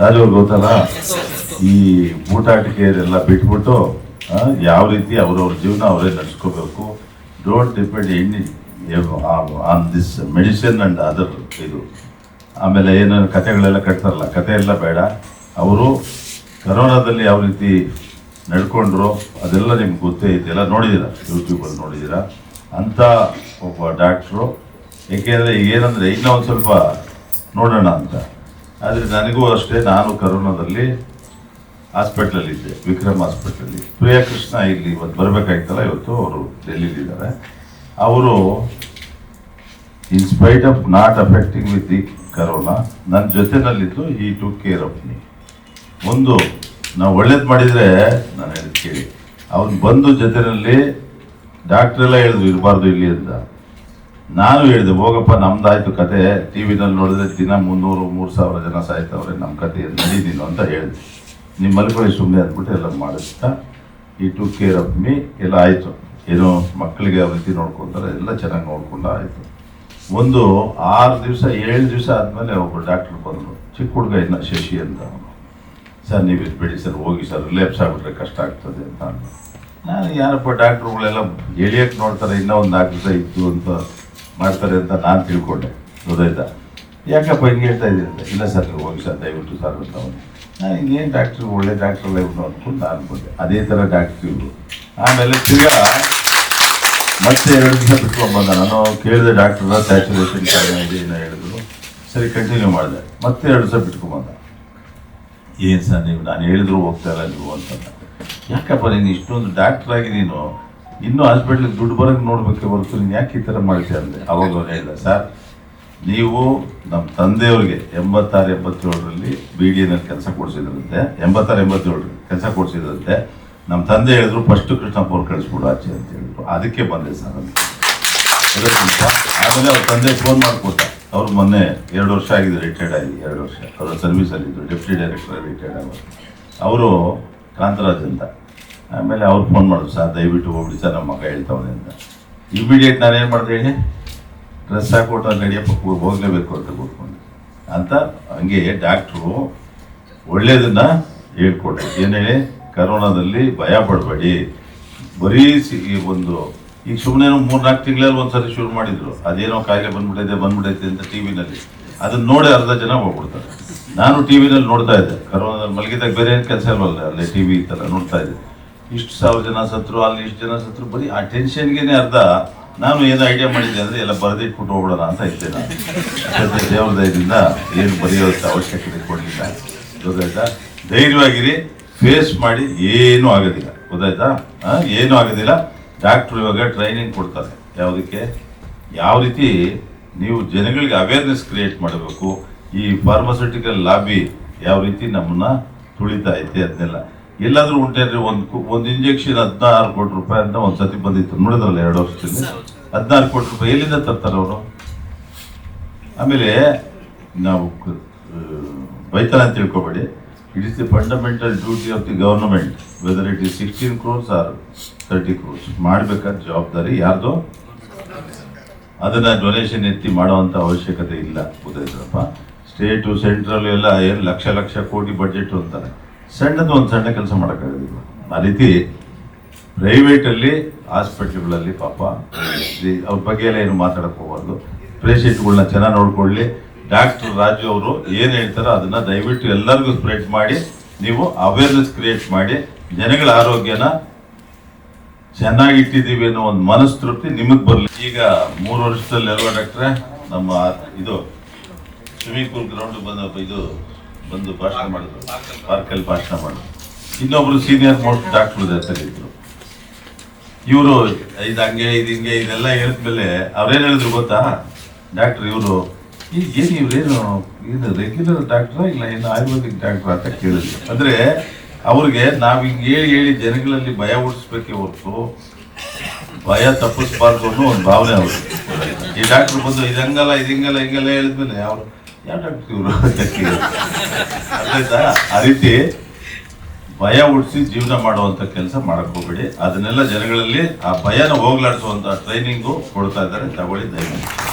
ರಾಜು ಅವ್ರಿಗೆ ಗೊತ್ತಲ್ಲ? ಈ ಊಟಾಟಿಕೆ ಎಲ್ಲ ಬಿಟ್ಬಿಟ್ಟು ಯಾವ ರೀತಿ ಅವರವ್ರ ಜೀವನ ಅವರೇ ನಡೆಸ್ಕೋಬೇಕು. ಡೋಂಟ್ ಡಿಪೆಂಡ್ ಎಣ್ಣಿ on this medicine and other ಇದು. ಆಮೇಲೆ ಏನೇನು ಕಥೆಗಳೆಲ್ಲ ಕಟ್ತಾರಲ್ಲ ಕತೆ ಎಲ್ಲ ಬೇಡ. ಅವರು ಕರೋನಾದಲ್ಲಿ ಯಾವ ರೀತಿ ನಡ್ಕೊಂಡ್ರು, ಅದೆಲ್ಲ ನಿಮ್ಗೆ ಗೊತ್ತೇ ಇದೆಲ್ಲ ನೋಡಿದ್ದೀರಾ ಯೂಟ್ಯೂಬಲ್ಲಿ ನೋಡಿದ್ದೀರಾ ಅಂಥ ಒಬ್ಬ ಡಾಕ್ಟ್ರು ಏಕೆಂದರೆ ಏನಂದರೆ ಇನ್ನೂ ಒಂದು ಸ್ವಲ್ಪ ನೋಡೋಣ ಅಂತ. ಆದರೆ ನನಗೂ ಅಷ್ಟೇ, ನಾನು ಕರೋನಾದಲ್ಲಿ ಹಾಸ್ಪಿಟ್ಲಲ್ಲಿ ಇದ್ದೆ ವಿಕ್ರಮ್ ಹಾಸ್ಪಿಟ್ಲಲ್ಲಿ. ಪ್ರಿಯಕೃಷ್ಣ ಇಲ್ಲಿ ಇವತ್ತು ಬರಬೇಕಾಗಿತ್ತಲ್ಲ ಇವತ್ತು ಅವರು ಡೆಲ್ಲಿಲಿದ್ದಾರೆ. ಅವರು in spite of not affecting with the corona ನನ್ನ ಜೊತೆನಲ್ಲಿದ್ದು ಈ ಟು ಕೇರ್ ಆಫ್ ಮೀ ಒಂದು, ನಾವು ಒಳ್ಳೇದು ಮಾಡಿದರೆ, ನಾನು ಹೇಳಿದ್ ಕೇಳಿ. ಅವ್ನು ಬಂದು ಜೊತೆನಲ್ಲಿ ಡಾಕ್ಟ್ರೆಲ್ಲ ಹೇಳಿದ್ರು, ಇರಬಾರ್ದು ಇಲ್ಲಿ ಅಂತ. ನಾನು ಹೇಳಿದೆ, ಹೋಗಪ್ಪ, ನಮ್ದಾಯ್ತು ಕತೆ. ಟಿ ವಿನಲ್ಲಿ ನೋಡಿದ್ರೆ ದಿನ ಮುನ್ನೂರು, ಮೂರು ಸಾವಿರ ಜನ ಸಾಯ್ತವ್ರೆ ನಮ್ಮ ಕತೆ ಏನ್ ನಡೀದೀನು ಅಂತ ಹೇಳಿದೆ. ನಿಮ್ಮ ಮಲ್ಕೊಳ್ಳಿ ಸುಮ್ಮನೆ ಅಂದ್ಬಿಟ್ಟು ಎಲ್ಲ ಮಾಡಿಸ್ತಾ, ಈ ಟು ಕೇರ್ ಆಫ್ ಮೀ ಎಲ್ಲ ಆಯಿತು. ಏನೋ ಮಕ್ಕಳಿಗೆ ಯಾವ ರೀತಿ ನೋಡ್ಕೊತಾರೆ, ಎಲ್ಲ ಚೆನ್ನಾಗಿ ನೋಡ್ಕೊಂಡು ಆಯಿತು. ಒಂದು ಆರು ದಿವಸ, ಏಳು ದಿವಸ ಆದಮೇಲೆ ಒಬ್ಬರು ಡಾಕ್ಟ್ರ್ ಬಂದರು. ಚಿಕ್ಕ ಹುಡುಗ ಇನ್ನ ಶಶಿ ಅಂತ ಅವನು. ಸರ್, ನೀವು ಇದ್ಬೇಡಿ ಸರ್, ಹೋಗಿ ಸರ್ ರಿಲ್ಯಾಪ್ಸ್ ಆಗಿಬಿಟ್ರೆ ಕಷ್ಟ ಆಗ್ತದೆ ಅಂತ ನಾನು, ಯಾರಪ್ಪ ಡಾಕ್ಟ್ರುಗಳೆಲ್ಲ ಎಳಿಯಕ್ಕೆ ನೋಡ್ತಾರೆ, ಇನ್ನೂ ಒಂದು ನಾಲ್ಕು ಇತ್ತು ಅಂತ. ಮಾಡ್ತಾರೆ ಅಂತ ನಾನು ತಿಳ್ಕೊಂಡೆ. ಗೊತ್ತಾಯ್ತಾ? ಯಾಕಪ್ಪ ಹಿಂಗೆ ಹೇಳ್ತಾ ಇದ್ದೀನಿ ಇಲ್ಲ ಸರ್ ಹೋಗಿ ಸರ್, ದಯವಿಟ್ಟು ಸರ್ ಅಂತ ಅವನು. ನಾನು ಇನ್ನೇನು ಡಾಕ್ಟ್ರು ಒಳ್ಳೆ ಡಾಕ್ಟ್ರಲ್ಲ ಇವ್ನು ಅಂದ್ಕೊಂಡು ನಾನು ಅಂದ್ಕೊಂಡೆ ಅದೇ ಥರ ಡಾಕ್ಟ್ರು ಇವರು ಆಮೇಲೆ ತಿರ್ಗಾ ಮತ್ತೆ ಎರಡು ದಿವಸ ಬಿಟ್ಕೊಂಡು ಬಂದ. ನಾನು ಕೇಳಿದೆ ಡಾಕ್ಟ್ರ ಸ್ಯಾಚುರೇಷನ್ ಕಡಿಮೆ ಇದೆ, ಏನೋ ಹೇಳಿದ್ರು. ಸರಿ ಕಂಟಿನ್ಯೂ ಮಾಡಿದೆ. ಮತ್ತೆ ಎರಡು ದಿವಸ ಬಿಟ್ಕೊಂಡ್ಬಂದ ಏನು ಸರ್ ನೀವು? ನಾನು ಹೇಳಿದ್ರು ಹೋಗ್ತಾ ಇಲ್ಲ ನೀವು ಅಂತ ಯಾಕಪ್ಪ ನೀನು ಇಷ್ಟೊಂದು ಡಾಕ್ಟ್ರಾಗಿ ನೀನು? ಇನ್ನೂ ಹಾಸ್ಪಿಟ್ಲಿಗೆ ದುಡ್ಡು ಬರೋಕೆ ನೋಡ್ಬೇಕೆ ಹೊರತು ನೀನು ಯಾಕೆ ಈ ಥರ ಮಾಡ್ತೀಯ ಅಂದೆ. ಅವಾಗ ಇಲ್ಲ ಸರ್, ನೀವು ನಮ್ಮ ತಂದೆಯವ್ರಿಗೆ ಎಂಬತ್ತಾರು, ಎಂಬತ್ತೇಳರಲ್ಲಿ ಬಿ ಡಿ ಎನಲ್ಲಿ ಕೆಲಸ ಕೊಡಿಸಿದ್ರಂತೆ, ಎಂಬತ್ತಾರು, ಎಂಬತ್ತೇಳರಲ್ಲಿ ಕೆಲಸ ಕೊಡಿಸಿದ್ರಂತೆ ನಮ್ಮ ತಂದೆ ಹೇಳಿದ್ರು ಫಸ್ಟ್ ಕೃಷ್ಣಪ್ಪ ಅವ್ರು ಕಳಿಸ್ಬಿಡು ಆಚೆ ಅಂತ ಹೇಳಿದ್ರು. ಅದಕ್ಕೆ ಬಂದೆ ಸರ್ ಅಂತ? ಆಮೇಲೆ ಅವ್ರ ತಂದೆ ಫೋನ್ ಮಾಡಿಕೊಟ್ಟ. ಅವ್ರು ಮೊನ್ನೆ ಎರಡು ವರ್ಷ ಆಗಿದೆ ರಿಟೈರ್ಡ್ ಆಗಿ, ಎರಡು ವರ್ಷ. ಅವರ ಸರ್ವಿಸಲ್ಲಿದ್ದರು ಡೆಪ್ಟಿ ಡೈರೆಕ್ಟರ್ ರಿಟೈರ್ಡ್ ಆಗೋರು ಅವರು ಕಾಂತರಾಜ್ ಅಂತ. ಆಮೇಲೆ ಅವ್ರು ಫೋನ್ ಮಾಡಿದ್ರು, ಸರ್, ದಯವಿಟ್ಟು ಹೋಗ್ಬಿಡಿ, ಸರ್ ನಮ್ಮ ಮಗ ಹೇಳ್ತಾವನೆ ಅಂತ. ಇಮಿಡಿಯೇಟ್ ನಾನೇನು ಮಾಡಿದೆ ಹೇಳಿ, ಡ್ರೆಸ್ ಹಾಕೊಟ್ಟು ಅಲ್ಲಿ ನಡಿಯಪ್ಪ ಹೋಗಲೇಬೇಕು ಅಂತ ಕೂತ್ಕೊಂಡು. ಅಂತ ಹಂಗೆ ಡಾಕ್ಟ್ರು ಒಳ್ಳೇದನ್ನ ಹೇಳ್ಕೊಟ್ರು. ಏನು ಹೇಳಿ, ಕರೋನಾದಲ್ಲಿ ಭಯ ಪಡಬೇಡಿ. ಬರೀ ಸಿ, ಈ ಒಂದು, ಈಗ ಸುಮ್ಮನೆ ಮೂರು ನಾಲ್ಕು ತಿಂಗಳಲ್ಲಿ ಒಂದ್ಸರಿ ಶುರು ಮಾಡಿದ್ರು. ಅದೇನೋ ಕಾಯಿಲೆ ಬಂದ್ಬಿಟ್ಟೈತೆ ಬಂದ್ಬಿಟ್ಟೈತೆ ಅಂತ ಟಿ ವಿನಲ್ಲಿ. ಅದನ್ನ ನೋಡಿ ಅರ್ಧ ಜನ ಹೋಗ್ಬಿಡ್ತಾರೆ. ನಾನು ಟಿ ವಿನಲ್ಲಿ ನೋಡ್ತಾ ಇದ್ದೆ. ಕರೋನಾದಲ್ಲಿ ಮಲಗಿದಾಗ ಬೇರೆ ಏನು ಕೆಲಸ ಇಲ್ವಲ್ಲ, ಅಲ್ಲೇ ಟಿ ವಿ ಇತ್ತಲ್ಲ ನೋಡ್ತಾ ಇದ್ದೆ. ಇಷ್ಟು ಸಾವಿರ ಜನ ಸತ್ರು, ಅಲ್ಲಿ ಇಷ್ಟು ಜನ ಸತ್ರು, ಬರೀ ಆ ಟೆನ್ಷನ್ಗೇನೆ ಅರ್ಧ ನಾನು ಏನು ಐಡಿಯಾ ಮಾಡಿದ್ದೆ ಅಂದರೆ ಎಲ್ಲ ಬರೆದಿಟ್ಬಿಟ್ಟು ಹೋಗ್ಬಿಡೋಣ ಅಂತ ಇದ್ದೆ ನಾನು. ದೇವರ ದಯದಿಂದ ಏನು ಬರೆಯೋದು ಅವಶ್ಯಕತೆ ಕೊಡಲಿಲ್ಲ. ಗೊತ್ತಾಯ್ತಾ? ಧೈರ್ಯವಾಗಿರಿ ಫೇಸ್ ಮಾಡಿ ಏನೂ ಆಗೋದಿಲ್ಲ. ಗೊತ್ತಾಯ್ತಾ? ಏನೂ ಆಗೋದಿಲ್ಲ. ಡಾಕ್ಟ್ರು ಇವಾಗ ಟ್ರೈನಿಂಗ್ ಕೊಡ್ತಾರೆ ಯಾವುದಕ್ಕೆ? ಯಾವ ರೀತಿ ನೀವು ಜನಗಳಿಗೆ ಅವೇರ್ನೆಸ್ ಕ್ರಿಯೇಟ್ ಮಾಡಬೇಕು, ಈ ಫಾರ್ಮಸ್ಯೂಟಿಕಲ್ ಲಾಬಿ ಯಾವ ರೀತಿ ನಮ್ಮನ್ನ ತುಳಿತಾ ಐತೆ ಅದನ್ನೆಲ್ಲ. ಎಲ್ಲಾದ್ರೂ ಉಂಟೇನ್ರಿ ಒಂದು ಒಂದು ಇಂಜೆಕ್ಷನ್ ಹದಿನಾರು ಕೋಟಿ ರೂಪಾಯಿ ಅಂತ ಒಂದು ಸತಿ ಬಂದಿತ್ತು. ನೋಡಿದ್ರಲ್ಲ ಎರಡು ವರ್ಷದಲ್ಲಿ? ಹದಿನಾರು ಕೋಟಿ ರೂಪಾಯಿ ಎಲ್ಲಿಂದ ತರ್ತಾರೆ ಅವರು? ಆಮೇಲೆ ನಾವು ಬೈತಾರ ಅಂತ ತಿಳ್ಕೊಬೇಡಿ. It is the fundamental duty of the government whether it is sixteen crores or thirty crores ಮಾಡಬೇಕಾದ ಜವಾಬ್ದಾರಿ ಯಾರ್ದು? ಅದನ್ನ ಡೊನೇಷನ್ ಎತ್ತಿ ಮಾಡುವಂತ ಅವಶ್ಯಕತೆ ಇಲ್ಲ. ಗೊತ್ತಾಯ್ತಪ್ಪ ಸ್ಟೇಟು ಸೆಂಟ್ರಲ್ ಎಲ್ಲ ಏನು ಲಕ್ಷ ಲಕ್ಷ ಕೋಟಿ ಬಜೆಟ್ ಅಂತಾರೆ. ಸಣ್ಣದು ಒಂದು ಸಣ್ಣ ಕೆಲಸ ಮಾಡೋಕ್ಕಾಗೋದಿಲ್ಲ. ಆ ರೀತಿ ಪ್ರೈವೇಟಲ್ಲಿ ಹಾಸ್ಪಿಟ್ಲ್ಗಳಲ್ಲಿ ಪಾಪ ಅವ್ರ ಬಗ್ಗೆ ಎಲ್ಲ ಏನು ಮಾತಾಡಕ್ ಹೋಗ್ಬಾರ್ದು. ಪೇಷೆಂಟ್ಗಳನ್ನ ಚೆನ್ನಾಗಿ ನೋಡ್ಕೊಳ್ಳಿ. ಡಾಕ್ಟರ್ ರಾಜು ಅವರು ಏನು ಹೇಳ್ತಾರೋ ಅದನ್ನ ದಯವಿಟ್ಟು ಎಲ್ಲರಿಗೂ ಸ್ಪ್ರೆಡ್ ಮಾಡಿ, ನೀವು ಅವೇರ್ನೆಸ್ ಕ್ರಿಯೇಟ್ ಮಾಡಿ, ಜನಗಳ ಆರೋಗ್ಯನ ಚೆನ್ನಾಗಿ ಇಟ್ಟಿದ್ದೀವಿ ಅನ್ನೋ ಒಂದು ಮನಸ್ತೃಪ್ತಿ ನಿಮಗೆ ಬರಲಿ. ಈಗ ಮೂರು ವರ್ಷದಲ್ಲಿ ಅಲ್ವಾ ಡಾಕ್ಟ್ರೆ? ನಮ್ಮ ಇದು ಸ್ವಿಮ್ಮಿಂಗ್ ಪೂಲ್ ಗ್ರೌಂಡ್ ಬಂದ ಇದು ಬಂದು ಭಾಷಣ ಮಾಡಿದ್ರು. ಪಾರ್ಕಲ್ಲಿ ಭಾಷಣ ಮಾಡಿದ್ರು. ಇನ್ನೊಬ್ರು ಸೀನಿಯರ್ ಮೋಸ್ಟ್ ಡಾಕ್ಟರ್ ಇದ್ರು. ಇವರು ಇದು ಹಂಗೆ, ಇದು ಹಿಂಗೆ, ಇದೆಲ್ಲ ಹೇಳಿದ್ಮೇಲೆ ಅವ್ರೇನು ಹೇಳಿದ್ರು ಗೊತ್ತಾ? ಡಾಕ್ಟರ್ ಇವರು ಈಗ ಏನು ಇವ್ರೇನು ಇದು ರೆಗ್ಯುಲರ್ ಡಾಕ್ಟ್ರಾ ಇಲ್ಲ ಏನು ಆಯುರ್ವೇದಿಕ್ ಡಾಕ್ಟರ್ ಅಂತ ಕೇಳಿದ್ರು. ಅಂದ್ರೆ ಅವ್ರಿಗೆ ನಾವು ಹಿಂಗೆ ಹೇಳಿ ಹೇಳಿ ಜನಗಳಲ್ಲಿ ಭಯ ಹುಡ್ಸ್ಬೇಕೇ ಹೊರತು ಭಯ ತಪ್ಪಿಸ್ಬಾರ್ದು ಅನ್ನೋ ಒಂದು ಭಾವನೆ ಅವರು ಈ ಡಾಕ್ಟರ್ ಬಂದು, ಇದು ಹಂಗಲ್ಲ, ಇದು ಹಿಂಗೆಲ್ಲ ಹೇಳಿದ್ಮೇಲೆ ಅವರು ಯಾವ ಇವರು ಆ ರೀತಿ ಭಯ ಹುಡ್ಸಿ ಜೀವನ ಮಾಡುವಂತ ಕೆಲಸ ಮಾಡಕ್ ಹೋಗ್ಬೇಡಿ. ಅದನ್ನೆಲ್ಲ ಜನಗಳಲ್ಲಿ ಆ ಭಯನ ಹೋಗ್ಲಾಡಿಸುವಂತ ಟ್ರೈನಿಂಗು ಕೊಡ್ತಾ ಇದ್ದಾರೆ. ತಗೊಳ್ಳಿ ದಯವಿಟ್ಟು.